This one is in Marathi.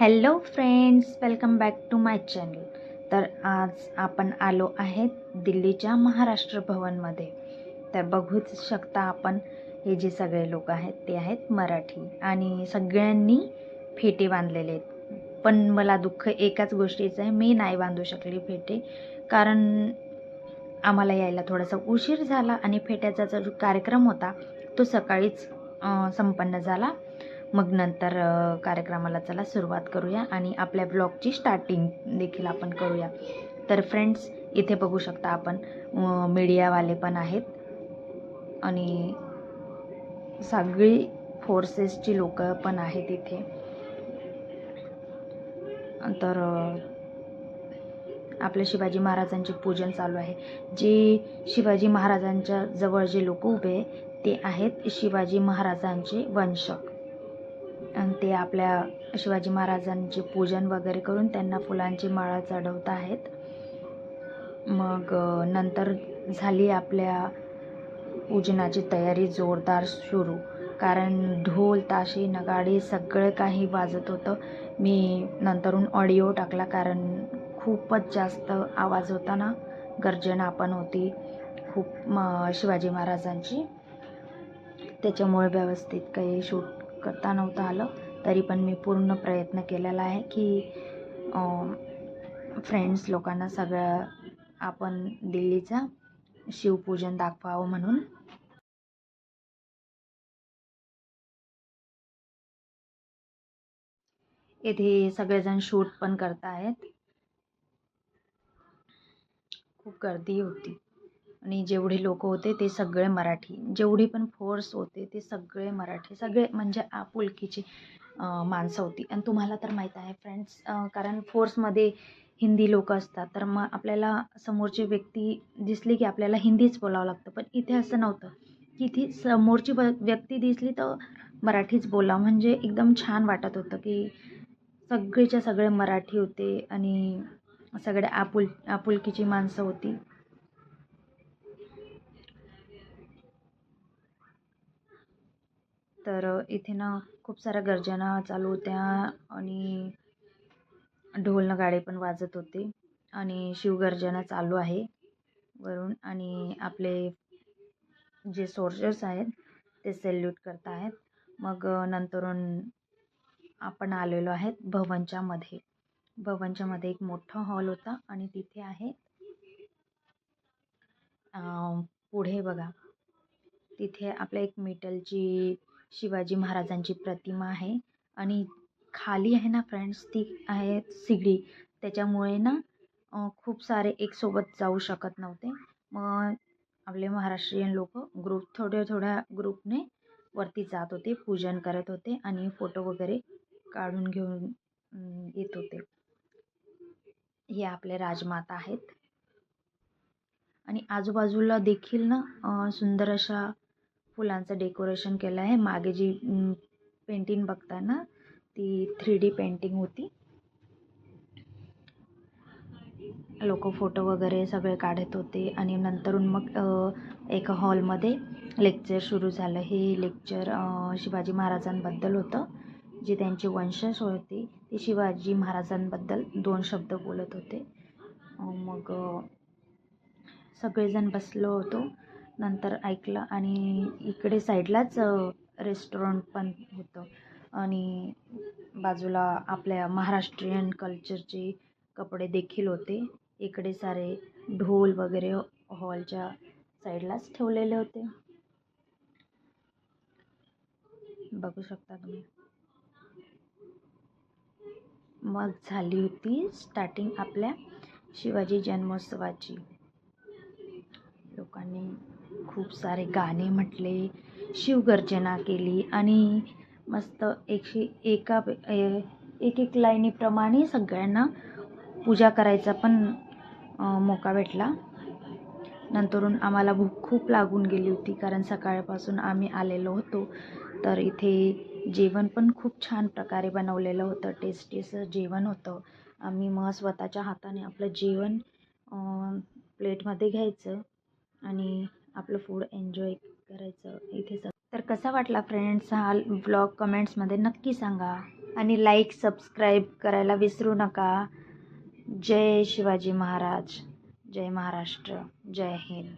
Hello friends welcome back to my channel. तर आज आपण आलो आहेत दिल्लीच्या महाराष्ट्र भवनमध्ये. तर बघूच शकता आपण हे जे सगळे लोक आहेत ते आहेत मराठी आणि सगळ्यांनी फेटे बांधलेले आहेत. पण मला दुःख एकाच गोष्टीचं आहे मी नाही बांधू शकली फेटे. कारण आम्हाला यायला थोडासा उशीर झाला आणि फेट्याचा जो कार्यक्रम होता तो सकाळीच संपन्न झाला. मग नंतर कार्यक्रमाला चला सुरुवात करूया आणि आपल्या ब्लॉगची स्टार्टिंग देखील आपण करूया. तर फ्रेंड्स इथे बघू शकता आपण मीडियावाले पण आहेत आणि सगळी फोर्सेसची लोक पण आहेत इथे. तर आपल्या शिवाजी महाराजांचे पूजन चालू आहे. जे शिवाजी महाराजांच्या जवळ जे लोक उभे ते आहेत शिवाजी महाराजांचे वंशक. आणि ते आपल्या शिवाजी महाराजांचे पूजन वगैरे करून त्यांना फुलांची माळा चढवत आहेत. मग नंतर झाली आपल्या पूजनाची तयारी जोरदार सुरू. कारण ढोल ताशे नगाडे सगळं काही वाजत होतं. मी नंतरून ऑडिओ टाकला कारण खूपच जास्त आवाज होता ना गर्जना पण होती खूप म शिवाजी महाराजांची. त्याच्यामुळे व्यवस्थित काही शूट करता नव्हतं आलं. तरी पण मी पूर्ण प्रयत्न केलेला आहे की फ्रेंड्स लोकांना सगळं आपण दिल्लीचा शिवपूजन दाखवावं म्हणून. येथे सगळेजण शूट पण करत आहेत खूप गर्दी होती. आणि जेवढे लोक होते ते सगळे मराठी. जेवढी पण फोर्स होते ते सगळे मराठी. सगळे म्हणजे आपुलकीची माणसं होती. आणि तुम्हाला तर माहीत आहे फ्रेंड्स कारण फोर्समध्ये हिंदी लोक असतात. तर मग आपल्याला समोरची व्यक्ती दिसली की आपल्याला हिंदीच बोलावं लागतं. पण इथे असं नव्हतं. की ती समोरची ब व्यक्ती दिसली तर मराठीच बोला म्हणजे एकदम छान वाटत होतं की सगळेच्या सगळे मराठी होते आणि सगळे आपुल आपुलकीची माणसं होती. तर इथे ना खूप साऱ्या गर्जना चालू होत्या आणि ढोल गाडे पण वाजत होते आणि शिवगर्जना चालू आहे वरून आणि आपले जे सोर्जर्स आहेत ते सेल्यूट करत आहेत. मग नंतरून आपण आलेलो आहेत भवनच्यामध्ये भवनच्यामध्ये एक मोठा हॉल होता आणि तिथे आहे पुढे बघा. तिथे आपल्या एक मेटलची शिवाजी महाराजांची प्रतिमा आहे. आणि खाली आहे ना फ्रेंड्स ती आहे सिगडी. त्याच्यामुळे ना खूप सारे एकसोबत जाऊ शकत नव्हते. मग आपले महाराष्ट्रीयन लोक ग्रुप थोड्या थोड्या ग्रुपने वरती जात होते पूजन करत होते आणि फोटो वगैरे काढून घेऊन येत होते. हे आपले राजमाता आहेत. आणि आजूबाजूला देखील ना सुंदर अशा फुलांचं डेकोरेशन केलं आहे. मागे जी पेंटिंग बघताना ती थ्री डी पेंटिंग होती. लोक फोटो वगैरे सगळे काढत होते आणि नंतरून मग एका हॉलमध्ये लेक्चर सुरू झालं. हे लेक्चर शिवाजी महाराजांबद्दल होतं जे त्यांचे वंशज होते. ते शिवाजी महाराजांबद्दल दोन शब्द बोलत होते. मग सगळेजण बसलो होतो. नंतर ऐकलं आणि इकडे साईडलाच रेस्टॉरंट पण होतं. आणि बाजूला आपल्या महाराष्ट्रीयन कल्चरचे कपडे देखील होते. इकडे सारे ढोल वगैरे हॉलच्या साईडलाच ठेवलेले होते. बघू शकता तुम्ही. मग झाली होती स्टार्टिंग आपल्या शिवाजी जन्मोत्सवाची. लोकांनी खूप सारे गाणे म्हटले शिवगर्जना केली आणि मस्त एकशे एका ए- एक एक लाईनीप्रमाणे सगळ्यांना पूजा करायचा पण मोका भेटला. नंतरून आम्हाला भूक खूप लागून गेली होती कारण सकाळपासून आम्ही आलेलो होतो. तर इथे जेवण पण खूप छान प्रकारे बनवलेलं होतं टेस्टी असं जेवण होतं. आम्ही मग स्वतःच्या हाताने आपलं जेवण प्लेटमध्ये घ्यायचं आणि आपलं फूड एन्जॉय करायचं इथेच तर कसा वाटला फ्रेंड्स हा ब्लॉग कमेंट्समध्ये नक्की सांगा. आणि लाईक सबस्क्राईब करायला विसरू नका. जय शिवाजी महाराज. जय महाराष्ट्र. जय हिंद.